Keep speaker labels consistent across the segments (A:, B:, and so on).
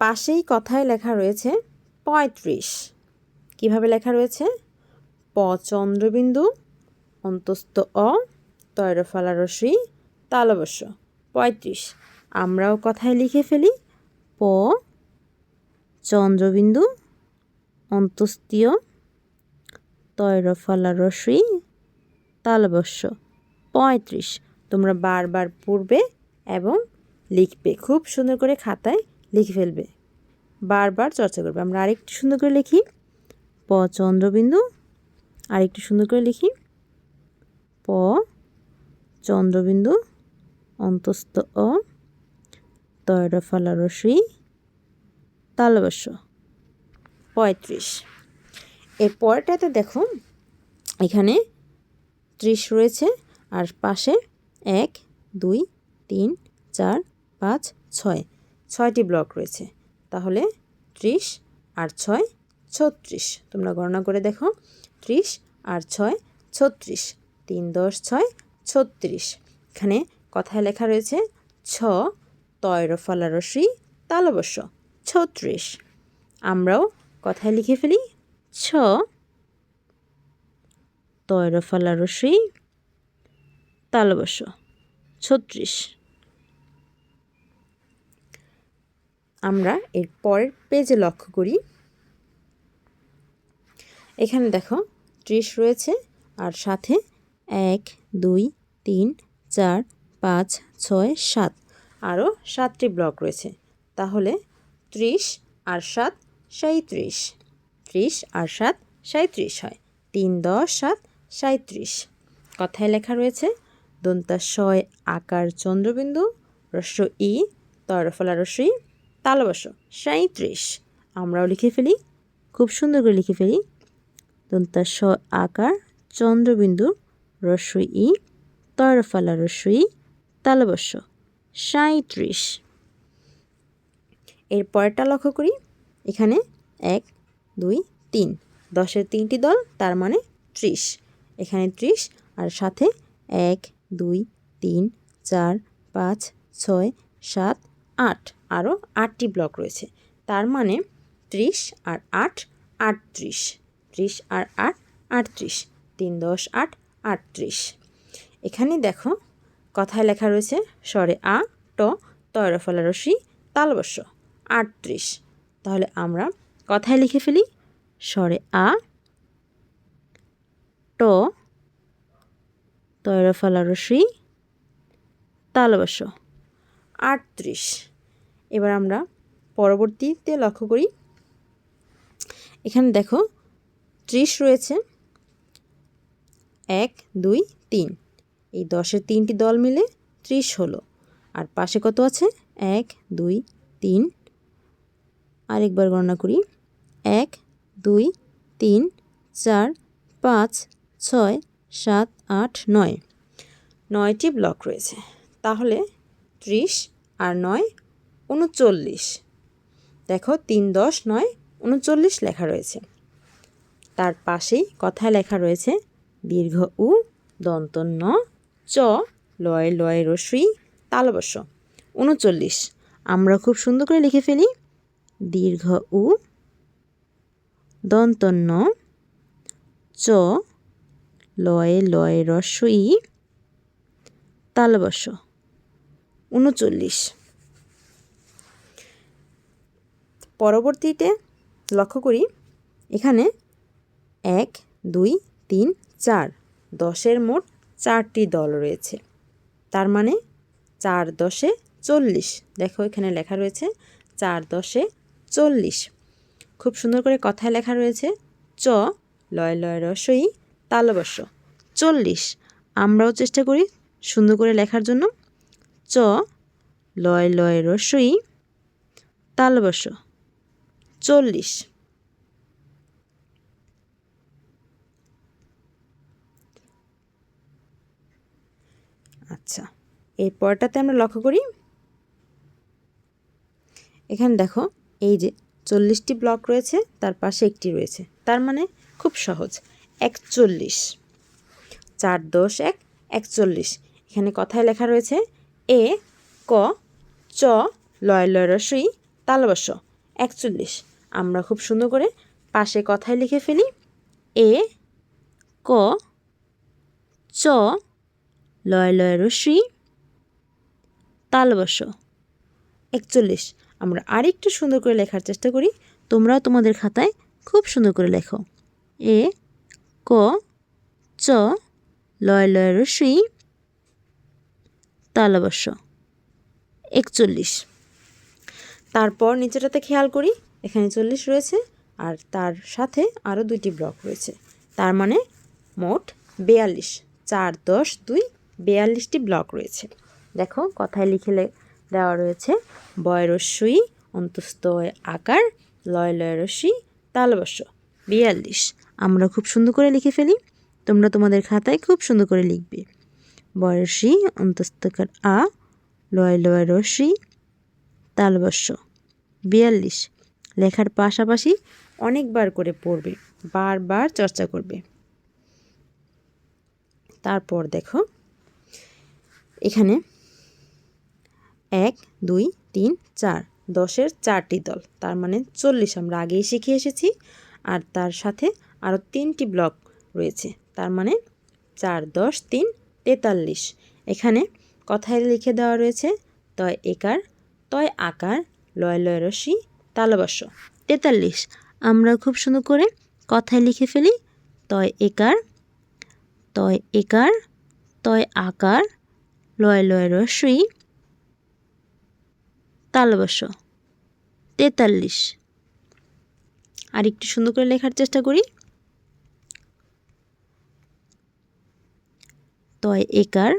A: পাশেই কথায় লেখা রয়েছে পঁয়ত্রিশ কিভাবে লেখা রয়েছে প চন্দ্রবিন্দু অন্তস্থ অ তৈরফলারসি তালবস্য পঁয়ত্রিশ আমরাও কথায় লিখে ফেলি প চন্দ্রবিন্দু অন্তস্তীয় তৈরফলারসি তালবস্য পঁয়ত্রিশ তোমরা বারবার পড়বে এবং লিখবে খুব সুন্দর করে খাতায় লিখে ফেলবে বারবার চর্চা করবে আমরা আরেকটু সুন্দর করে লিখি প চন্দ্রবিন্দু আরেকটু সুন্দর করে লিখি প চন্দ্রবিন্দু অন্তস্থ অ তয়রফালারসি তালবস্য পঁয়ত্রিশ এই পরটাতে দেখো এখানে ত্রিশ রয়েছে আর পাশে এক দুই তিন চার পাঁচ ছয় ছয়টি ব্লক রয়েছে তাহলে ত্রিশ আর ছয় ছত্রিশ তোমরা গণনা করে দেখো ত্রিশ আর ছয় ছত্রিশ তিন দশ ছয় ছত্রিশ এখানে কথায় লেখা রয়েছে ছ তয়রফলারসি তালবস্য ছত্রিশ আমরাও কথায় লিখে ফেলি ছ তয়রফলারসি তালবস্য ছত্রিশ আমরা এর পরের পেজে লক্ষ্য করি এখানে দেখো ত্রিশ রয়েছে আর সাথে এক দুই তিন চার পাঁচ ছয় সাত আরও সাতটি ব্লক রয়েছে তাহলে ত্রিশ আর সাত সাঁত্রিশ ত্রিশ আর সাত সাঁত্রিশ হয় তিন দশ সাত সাঁত্রিশ কথায় লেখা রয়েছে দন্তাশয় আকার চন্দ্রবিন্দু রস্য ই তরফলা রস্যই তালবাসো সাঁত্রিশ আমরাও লিখে ফেলি খুব সুন্দর করে লিখে ফেলি দন্তা স আকার চন্দ্রবিন্দু রস্বই ই তরফালা রস্বই তালবস্য সাঁত্রিশ এর পরেরটা লক্ষ্য করি এখানে এক দুই তিন দশের তিনটি দল তার মানে ত্রিশ এখানে ত্রিশ আর সাথে এক দুই তিন চার পাঁচ ছয় সাত আট আরও আটটি ব্লক রয়েছে তার মানে ত্রিশ আর আট আটত্রিশ ত্রিশ আর আট আটত্রিশ তিন দশ আট আটত্রিশ এখানে দেখো কথায় লেখা রয়েছে স্বরে আ ট তয়রফলারসি তালবস্য আটত্রিশ তাহলে আমরা কথায় লিখে ফেলি স্বরে আ ট তয়রফলারসি তালবস্য আটত্রিশ এবার আমরা পরবর্তীতে লক্ষ্য করি এখানে দেখো ত্রিশ রয়েছে এক দুই তিন এই দশের তিনটি দল মিলে ত্রিশ হলো আর পাশে কত আছে এক দুই তিন আরেকবার গণনা করি এক দুই তিন চার পাঁচ ছয় সাত আট নয় নয়টি ব্লক রয়েছে তাহলে ত্রিশ আর নয় উনচল্লিশ দেখো তিন দশ নয় উনচল্লিশ লেখা রয়েছে তার পাশেই কথা লেখা রয়েছে দীর্ঘ উ দন্ত ন চ লয় লয় রসুই তালবশ উনচল্লিশ আমরা খুব সুন্দর করে লিখে ফেলি দীর্ঘ উ দন্ত ন চ লয়ে লয় রসই তালবশ উনচল্লিশ পরবর্তীতে লক্ষ্য করি এখানে এক দুই তিন চার দশের মোট চারটি দল রয়েছে তার মানে চার দশে চল্লিশ দেখো এখানে লেখা রয়েছে চার দশে চল্লিশ খুব সুন্দর করে কথায় লেখা রয়েছে চ লয় লয় রসই তালবস্য চল্লিশ আমরাও চেষ্টা করি সুন্দর করে লেখার জন্য চ লয় লয় রসই তালবর্ষ চল্লিশ আচ্ছা পরটাতে আমরা লক্ষ্য করি এখানে দেখো এই যে চল্লিশটি ব্লক রয়েছে তার পাশে একটি রয়েছে তার মানে খুব সহজ একচল্লিশ চার দোষ এক একচল্লিশ এখানে কথায় লেখা রয়েছে এ ক চ লয় লয় রসই তালবস একচল্লিশ আমরা খুব সুন্দর করে পাশে কথায় লিখে ফেলি এ ক চ লয় লয় রশ্মি তালবস একচল্লিশ আমরা আরেকটু সুন্দর করে লেখার চেষ্টা করি তোমরাও তোমাদের খাতায় খুব সুন্দর করে লেখো এ ক চ লয় লয় রশ্মি তালবস একচল্লিশ তারপর নিচেটাতে খেয়াল করি এখানে চল্লিশ রয়েছে আর তার সাথে আরও দুইটি ব্লক রয়েছে তার মানে মোট বেয়াল্লিশ চার দশ দুই বেয়াল্লিশটি ব্লক রয়েছে দেখো কথায় লিখে দেওয়া রয়েছে বয়রস্যই অন্তস্ত আকার লয় লয়রস্যি তালবর্ষ বিয়াল্লিশ আমরা খুব সুন্দর করে লিখে ফেলি তোমরা তোমাদের খাতায় খুব সুন্দর করে লিখবে বয়সি অন্তস্তকার আ লয় লয় রসি তালবস্য বিয়াল্লিশ লেখার পাশাপাশি অনেকবার করে পড়বে বারবার চর্চা করবে তারপর দেখো এখানে এক দুই তিন চার দশের চারটি দল তার মানে চল্লিশ আমরা আগেই শিখে এসেছি আর তার সাথে আরও তিনটি ব্লক রয়েছে তার মানে চার দশ তিন তেতাল্লিশ এখানে কথায় লিখে দেওয়া রয়েছে তয় একার তয় আকার লয় লয় রশ্মি তালবাস্য তেতাল্লিশ আমরা খুব সুন্দর করে কথায় লিখে ফেলি তয় একার তয় একার তয় আকার লয় লয় রসই তালবাস্য তেতাল্লিশ আর একটু সুন্দর করে লেখার চেষ্টা করি তয় একার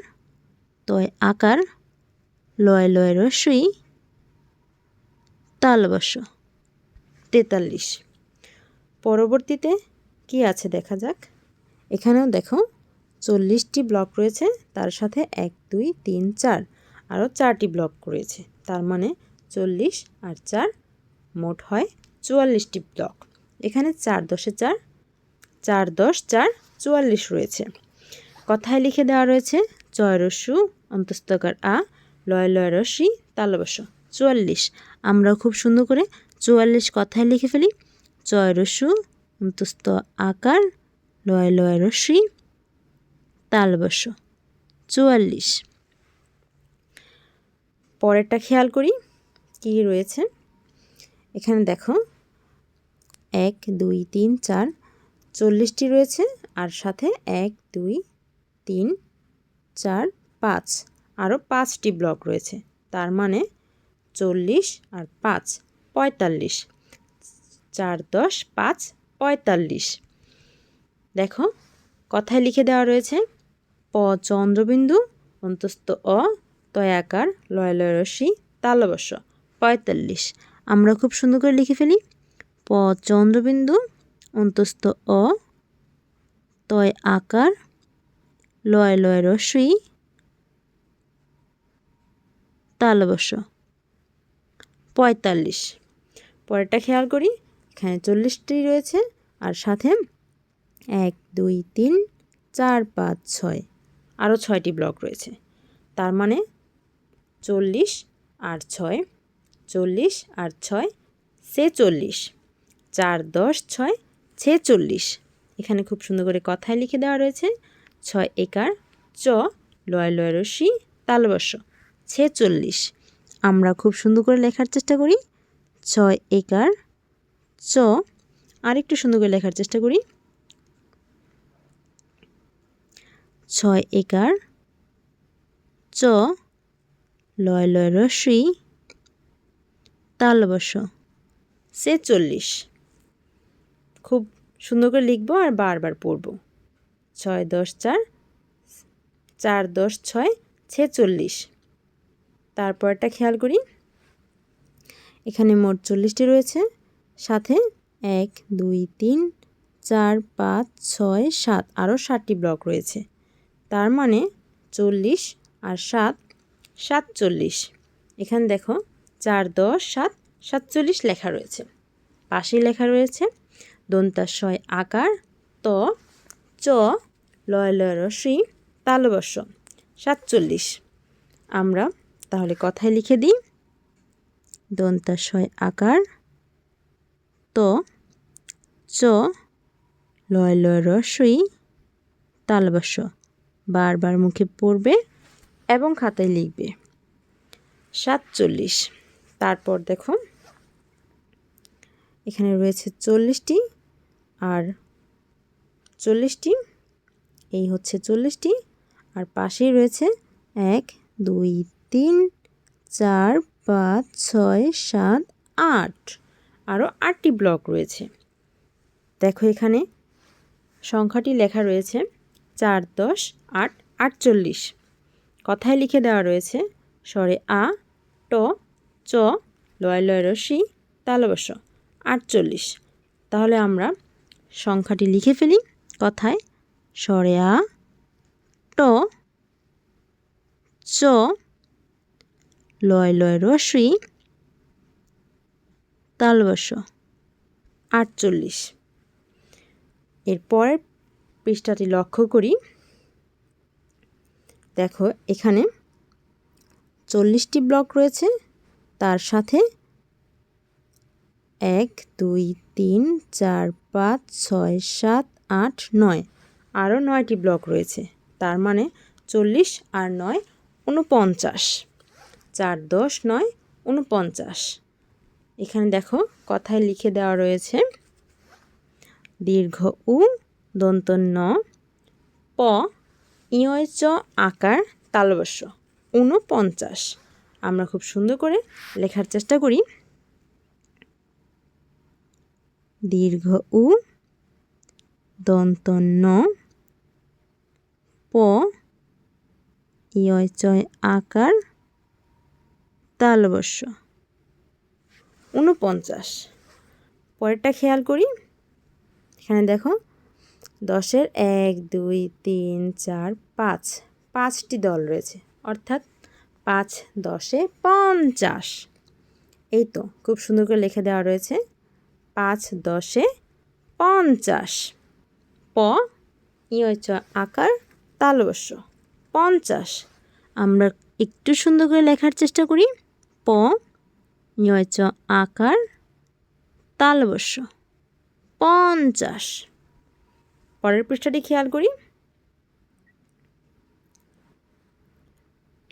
A: তয় আকার লয় লয় রসই তালবস্য তেতাল্লিশ পরবর্তীতে কি আছে দেখা যাক এখানেও দেখো চল্লিশটি ব্লক রয়েছে তার সাথে এক দুই তিন চার আরও চারটি ব্লক রয়েছে তার মানে চল্লিশ আর চার মোট হয় চুয়াল্লিশটি ব্লক এখানে চার দশে চার চার দশ চার চুয়াল্লিশ রয়েছে কথায় লিখে দেওয়া রয়েছে চয়রস্যু অন্তস্তকার আ লয় লয় রসি তালবস চুয়াল্লিশ আমরা খুব সুন্দর করে চুয়াল্লিশ কথায় লিখে ফেলি চয় রসু অন্তস্ত আকার লয় লয় রসি তালবস্য চুয়াল্লিশ পরেরটা খেয়াল করি কি রয়েছে এখানে দেখো এক দুই তিন চার চল্লিশটি রয়েছে আর সাথে এক দুই তিন চার পাঁচ আরও পাঁচটি ব্লক রয়েছে তার মানে চল্লিশ আর পাঁচ পঁয়তাল্লিশ চার দশ পাঁচ পঁয়তাল্লিশ দেখো কথায় লিখে দেওয়া রয়েছে প চন্দ্রবিন্দু অন্তস্থ অ তয়াকার লয় লয় রশ্মি তালবস পঁয়তাল্লিশ আমরা খুব সুন্দর করে লিখে ফেলি প চন্দ্রবিন্দু অন্তস্থ অ তয় আকার লয় লয় রশ্মি তালবস পঁয়তাল্লিশ পরেরটা খেয়াল করি এখানে চল্লিশটি রয়েছে আর সাথে এক দুই তিন চার পাঁচ ছয় আরও ছয়টি ব্লক রয়েছে তার মানে চল্লিশ আর ছয় চল্লিশ আর ছয় সে চল্লিশ চার দশ ছয় চল্লিশ এখানে খুব সুন্দর করে কথায় লিখে দেওয়া রয়েছে ছয় একার চ লয় লয় রশি তালবস্য চল্লিশ আমরা খুব সুন্দর করে লেখার চেষ্টা করি ছয় একার চ আরেকটু সুন্দর করে লেখার চেষ্টা করি ছয় একার চ লয় লয় বস সে চল্লিশ খুব সুন্দর করে লিখবো আর বারবার পড়ব ছয় দশ চার চার দশ ছয় ছেচল্লিশ তারপরটা খেয়াল করি এখানে মোট চল্লিশটি রয়েছে সাথে এক দুই তিন চার পাঁচ ছয় সাত আরও ষাটটি ব্লক রয়েছে তার মানে চল্লিশ আর সাত সাতচল্লিশ এখানে দেখো চার দশ সাত সাতচল্লিশ লেখা রয়েছে পাশেই লেখা রয়েছে দন্তাশয় আকার ত চ লয় লয় রসি তালবর্ষ সাতচল্লিশ আমরা তাহলে কথায় লিখে দিই দন্তাশয় আকার ত চ লয় লয় রসই তালবাস বারবার মুখে পড়বে এবং খাতায় লিখবে সাতচল্লিশ তারপর দেখো এখানে রয়েছে চল্লিশটি আর চল্লিশটি এই হচ্ছে চল্লিশটি আর পাশেই রয়েছে এক দুই তিন চার পাঁচ ছয় সাত আট আরও আটটি ব্লক রয়েছে দেখো এখানে সংখ্যাটি লেখা রয়েছে চার দশ আট আটচল্লিশ কথায় লিখে দেওয়া রয়েছে স্বরে আ ট চ লয় লয় রসি তালবস আটচল্লিশ তাহলে আমরা সংখ্যাটি লিখে ফেলি কথায় স্বরে আ ট চ লয় লয় রসই তালবস আটচল্লিশ এরপর পৃষ্ঠাটি লক্ষ্য করি দেখো এখানে চল্লিশটি ব্লক রয়েছে তার সাথে এক দুই তিন চার পাঁচ ছয় সাত আট নয় আরও নয়টি ব্লক রয়েছে তার মানে চল্লিশ আর নয় ঊনপঞ্চাশ চার দশ নয় উনপঞ্চাশ এখানে দেখো কথায় লিখে দেওয়া রয়েছে দীর্ঘ উ দন্ত ন প ইয় চ আকার তালবস্য উনপঞ্চাশ আমরা খুব সুন্দর করে লেখার চেষ্টা করি দীর্ঘ উ দন্ত ন প ইয় চয় আকার তালবস্য উনপঞ্চাশ পরেরটা খেয়াল করি এখানে দেখো দশের এক দুই তিন চার পাঁচ পাঁচটি দল রয়েছে অর্থাৎ পাঁচ দশে পঞ্চাশ এই তো খুব সুন্দর করে লিখে দেওয়া রয়েছে পাঁচ দশে পঞ্চাশ প ই আকার তালবস্য পঞ্চাশ আমরা একটু সুন্দর করে লেখার চেষ্টা করি প চ আকার তালবস্য পঞ্চাশ পরের পৃষ্ঠাটি খেয়াল করি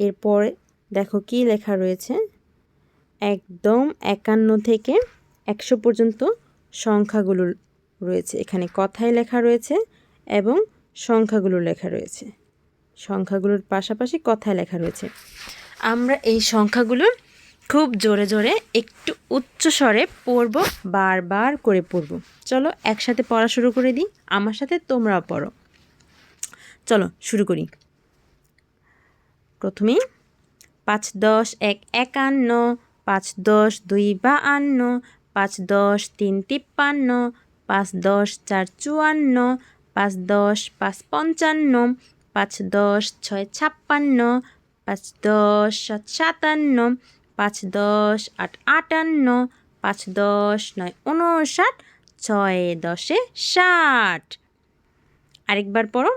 A: এরপরে দেখো কি লেখা রয়েছে একদম একান্ন থেকে একশো পর্যন্ত সংখ্যাগুলো রয়েছে এখানে কথায় লেখা রয়েছে এবং সংখ্যাগুলো লেখা রয়েছে সংখ্যাগুলোর পাশাপাশি কথায় লেখা রয়েছে আমরা এই সংখ্যাগুলোর খুব জোরে জোরে একটু উচ্চ স্বরে পড়ব বারবার করে পড়ব চলো একসাথে পড়া শুরু করে দিই আমার সাথে তোমরাও পড়ো চলো শুরু করি প্রথমেই পাঁচ দশ এক একান্ন পাঁচ দশ দুই বাহান্ন পাঁচ দশ তিন তিপ্পান্ন পাঁচ দশ চার চুয়ান্ন পাঁচ দশ পাঁচ পঞ্চান্ন পাঁচ দশ ছয় ছাপ্পান্ন পাঁচ দশ সাত সাতান্ন পাঁচ দশ আট আটান্ন পাঁচ দশ নয় উনষাট ছয় দশে ষাট আরেকবার পড়ো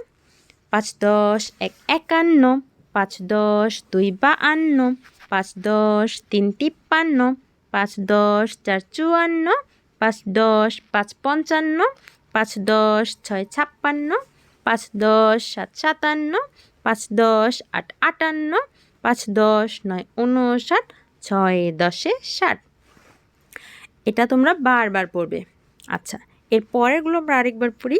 A: পাঁচ দশ এক একান্ন পাঁচ দশ দুই বাহান্ন পাঁচ দশ তিন তিপ্পান্ন পাঁচ দশ চার চুয়ান্ন পাঁচ দশ পাঁচ পঞ্চান্ন পাঁচ দশ ছয় ছাপ্পান্ন পাঁচ দশ সাত সাতান্ন পাঁচ দশ আট আটান্ন পাঁচ দশ নয় উনষাট ছয় দশে ষাট এটা তোমরা বারবার পড়বে আচ্ছা এর পরেরগুলো আমরা আরেকবার পড়ি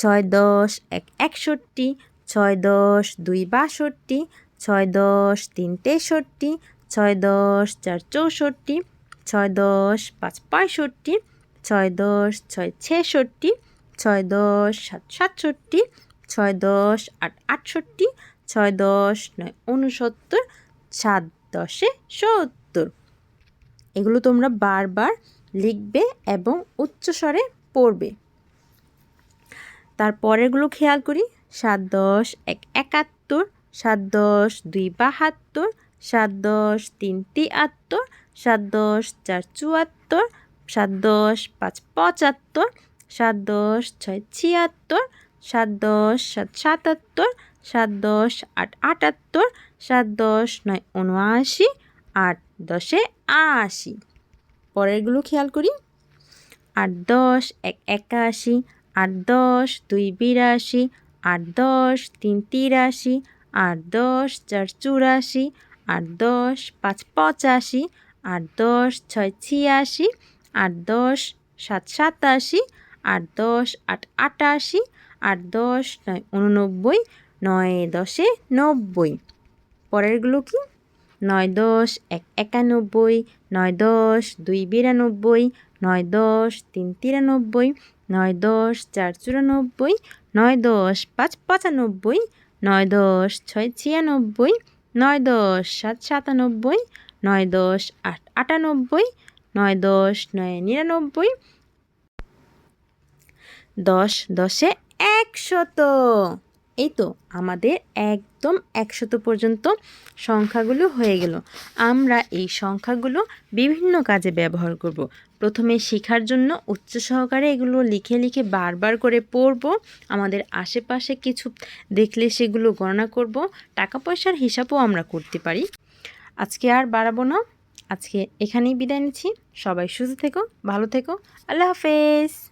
A: ছয় দশ এক একষট্টি ছয় দশ দুই বাষট্টি ছয় দশ তিন তেষট্টি ছয় দশ চার চৌষট্টি ছয় দশ পাঁচ পঁয়ষট্টি ছয় দশ ছয় ছেষট্টি ছয় দশ সাত সাতষট্টি ছয় দশ আট আটষট্টি ছয় দশ নয় উনসত্তর সাত দশে সত্তর এগুলো তোমরা বারবার লিখবে এবং উচ্চস্বরে পড়বে তার পরেরগুলো খেয়াল করি সাত দশ এক একাত্তর সাত দশ দুই বাহাত্তর সাত দশ তিন তিয়াত্তর সাত দশ চার চুয়াত্তর সাত দশ পাঁচ পঁচাত্তর সাত দশ ছয় ছিয়াত্তর সাত দশ সাত সাতাত্তর সাত দশ আট আটাত্তর সাত দশ নয় উনআশি আট দশে আশি পরেরগুলো খেয়াল করি আট দশ এক একাশি আট দশ দুই বিরাশি আট দশ তিন তিরাশি আট দশ চার চুরাশি আট দশ পাঁচ পঁচাশি আট দশ ছয় ছিয়াশি আট দশ সাত সাতাশি আট দশ আট আটাশি আট দশ নয় উননব্বই নয় দশে নব্বই পরেরগুলো কি নয় দশ এক একানব্বই নয় দশ দুই বিরানব্বই নয় দশ তিন তিরানব্বই নয় দশ চার চুরানব্বই নয় দশ পাঁচ পঁচানব্বই নয় দশ ছয় ছিয়ানব্বই নয় দশ সাত সাতানব্বই নয় দশ আট আটানব্বই নয় দশ নয় নিরানব্বই দশ দশে একশত এই তো আমাদের একদম একশত পর্যন্ত সংখ্যাগুলো হয়ে গেল আমরা এই সংখ্যাগুলো বিভিন্ন কাজে ব্যবহার করব। প্রথমে শেখার জন্য উচ্চ সহকারে এগুলো লিখে লিখে বারবার করে পড়ব আমাদের আশেপাশে কিছু দেখলে সেগুলো গণনা করব টাকা পয়সার হিসাবও আমরা করতে পারি আজকে আর বাড়াবো না আজকে এখানেই বিদায় নিচ্ছি সবাই সুস্থ থেকো ভালো থেকো আল্লাহ হাফেজ